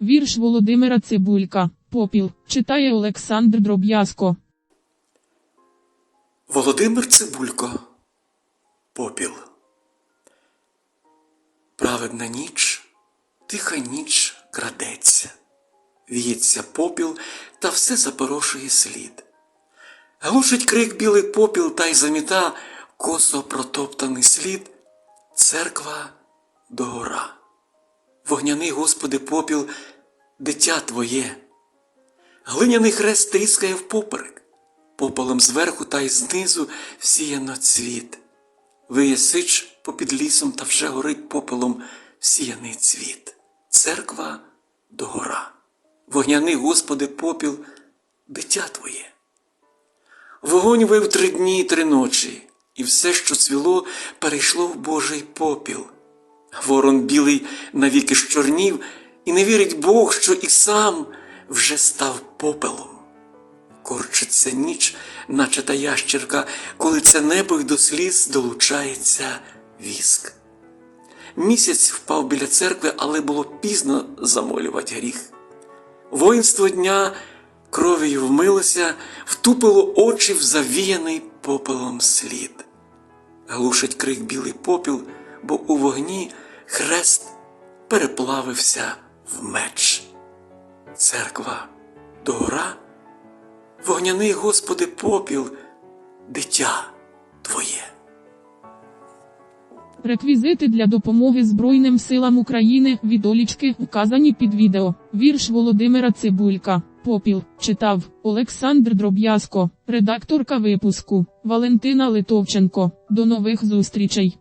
Вірш Володимира Цибулька. Попіл. Читає Олександр Дроб'язко. Володимир Цибулько. Попіл. Праведна ніч, тиха ніч крадеться. Віється попіл та все запорошує слід. Глушить крик білий попіл та й заміта косо протоптаний слід. Церква догора. Вогняний, Господи, попіл, дитя Твоє. Глиняний хрест тріскає впоперек, попелом зверху та й знизу всіяно цвіт. Виє сич попід лісом та вже горить попелом всіяний цвіт. Церква догора. Вогняний, Господи, попіл, дитя Твоє. Вогонь вив три дні й три ночі, і все, що цвіло, перейшло в Божий попіл. Ворон білий навіки щорнів, і не вірить Бог, що і сам вже став попелом. Корчиться ніч, наче та ящерка, коли це небо й до сліз долучається віск. Місяць впав біля церкви, але було пізно замолювати гріх. Воїнство дня кров'ю вмилося, втупило очі в завіяний попелом слід. Глушить крик білий попіл, бо у вогні хрест переплавився в меч. Церква догора, вогняний Господи попіл, дитя Твоє. Реквізити для допомоги Збройним силам України відолічки вказані під відео. Вірш Володимира Цибулька. Попіл. Читав Олександр Дроб'язко, редакторка випуску Валентина Литовченко. До нових зустрічей.